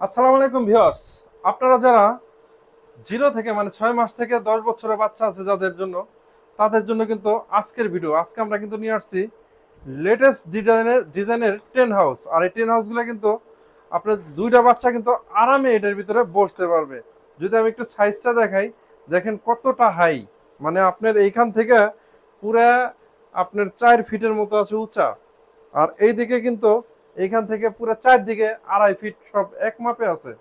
আসসালামু আলাইকুম ভিউয়ার্স। আপনারা যারা জিরো থেকে মানে ছয় মাস থেকে দশ বছরের বাচ্চা আছে যাদের জন্য, তাদের জন্য কিন্তু আজকের ভিডিও আজকে আমরা কিন্তু নিয়ে আসছি লেটেস্ট ডিজাইনের ডিজাইনের টেন হাউস আর এই টেন হাউসগুলো কিন্তু আপনার দুইটা বাচ্চা কিন্তু আরামে এটার ভিতরে বসতে পারবে। যদি আমি একটু সাইজটা দেখাই, দেখেন কতটা হাই মানে আপনার এইখান থেকে পুরা আপনার চার ফিটের মতো আছে উঁচা। আর এই দিকে কিন্তু এইখান থেকে পুরো চারদিকে আড়াই ফিট সব এক মাপে আছে।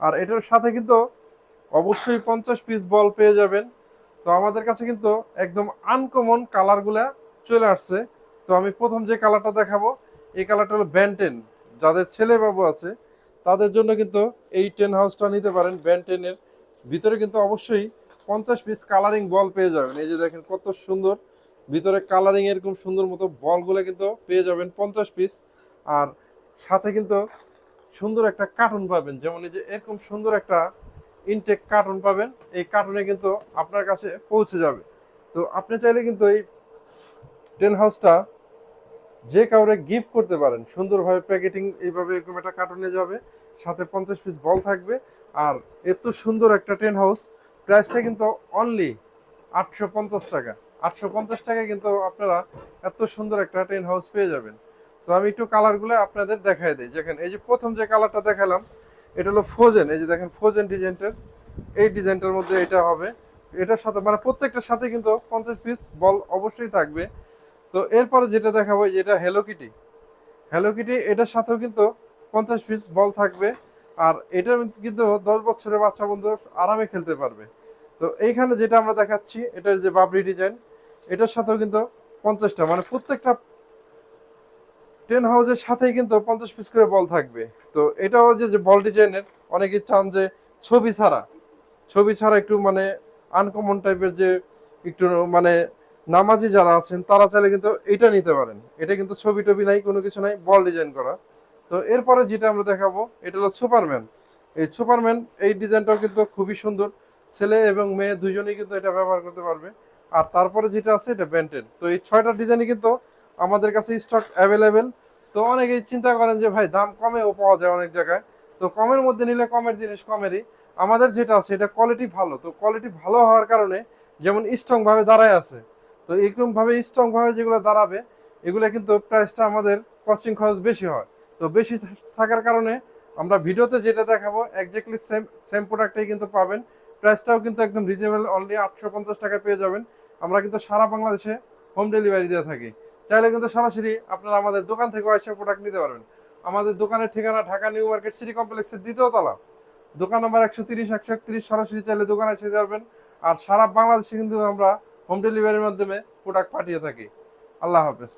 আর এটার সাথে কিন্তু অবশ্যই পঞ্চাশ পিস বল পেয়ে যাবেন। তো আমাদের কাছে কিন্তু একদম আনকমন কালারগুলা চলে আসছে। তো আমি প্রথম যে কালারটা দেখাবো, এই কালারটা হলো ব্যান্টেন যাদের ছেলে বাবু আছে, তাদের জন্য কিন্তু এই টেন হাউসটা নিতে পারেন ব্যান্টেনের ভিতরে কিন্তু অবশ্যই পঞ্চাশ পিস কালারিং বল পেয়ে যাবেন। এই যে দেখেন কত সুন্দর। ভিতরে কালারিং এরকম সুন্দর মতো বলগুলো কিন্তু পেয়ে যাবেন পঞ্চাশ পিস আর সাথে কিন্তু সুন্দর একটা কার্টুন পাবেন। যেমন এই যে এরকম সুন্দর একটা ইনটেক কার্টুন পাবেন, এই কার্টুনে কিন্তু আপনার কাছে পৌঁছে যাবে। তো আপনি চাইলে কিন্তু এই টেন হাউসটা যে কাউরে গিফট করতে পারেন, সুন্দরভাবে প্যাকেটিং এইভাবে এরকম একটা কার্টুনে যাবে, সাথে পঞ্চাশ পিস বল থাকবে, আর এত সুন্দর একটা টেন হাউস প্রাইসটা কিন্তু অনলি আটশো পঞ্চাশ টাকা। আটশো পঞ্চাশ টাকায় কিন্তু আপনারা এত সুন্দর একটা টেন হাউস পেয়ে যাবেন। তো আমি একটু কালারগুলো আপনাদের দেখাই দিই। দেখেন এই যে প্রথম যে কালারটা দেখালাম, এটা হলো ফ্রোজেন এই যে দেখেন ফ্রোজেন ডিজাইনটার, এই ডিজাইনটার মধ্যে এটা হবে। এটার সাথে মানে প্রত্যেকটার সাথে কিন্তু পঞ্চাশ পিস বল অবশ্যই থাকবে। তো এরপরে যেটা দেখাবো যেটা হ্যালো কিটি হ্যালো কিটি এটার সাথেও কিন্তু পঞ্চাশ পিস বল থাকবে। আর এটা কিন্তু দশ বছরের বাচ্চা বন্ধু আরামে খেলতে পারবে। তো এইখানে যেটা আমরা দেখাচ্ছি, এটার যে বাবরি ডিজাইন, এটার সাথেও কিন্তু পঞ্চাশটা মানে প্রত্যেকটা টেন হাউসের সাথেই কিন্তু পঞ্চাশ পিস করে বল থাকবে। তো এটাও যে বল ডিজাইনের অনেকে চান যে ছবি ছাড়া। ছবি ছাড়া একটু মানে আনকমন টাইপের যে একটু মানে নামাজি যারা আছেন, তারা চাইলে কিন্তু এটা নিতে পারেন। এটা কিন্তু ছবি টবি নাই, কোনো কিছু নাই বল ডিজাইন করা। তো এরপরে যেটা আমরা দেখাবো, এটা হলো সুপারম্যান এই সুপারম্যান এই ডিজাইনটাও কিন্তু খুবই সুন্দর। ছেলে এবং মেয়ে দুজনেই কিন্তু এটা ব্যবহার করতে পারবে। আর তারপরে যেটা আছে, এটা ব্যান্টেড তো এই ছয়টা ডিজাইনই কিন্তু আমাদের কাছে স্টক অ্যাভেলেবেল তো অনেকেই চিন্তা করেন যে, ভাই, দাম কমেও পাওয়া যায় অনেক জায়গায়। তো কমের মধ্যে নিলে কমের জিনিস কমেরই। আমাদের যেটা আছে, এটা কোয়ালিটি ভালো। তো কোয়ালিটি ভালো হওয়ার কারণে যেমন স্ট্রং ভাবে দাঁড়ায় আছে, তো এরকম ভাবে স্ট্রং ভাবে যেগুলো দাঁড়াবে, এগুলো কিন্তু প্রাইসটা আমাদের কস্টিং খরচ বেশি হয়। তো বেশি থাকার কারণে আমরা ভিডিওতে যেটা দেখাবো একজাক্টলি সেম সেম প্রোডাক্টটাই কিন্তু পাবেন। প্রাইসটাও কিন্তু একদম রিজনেবল অনলি আটশো পঞ্চাশ টাকায় পেয়ে যাবেন। আমরা কিন্তু সারা বাংলাদেশে হোম ডেলিভারি দিয়ে থাকি। চাইলে কিন্তু সরাসরি আপনারা আমাদের দোকান থেকে এসে প্রোডাক্ট নিতে পারবেন। আমাদের দোকানের ঠিকানা ঢাকা নিউ মার্কেট সিটি কমপ্লেক্সের দ্বিতীয় তলা। দোকান নম্বর একশো তিরিশ, একশো একত্রিশ, সরাসরি চাইলে দোকানে এসে পারবেন। আর সারা বাংলাদেশে কিন্তু আমরা হোম ডেলিভারির মাধ্যমে প্রোডাক্ট পাঠিয়ে থাকি। আল্লাহ হাফেজ।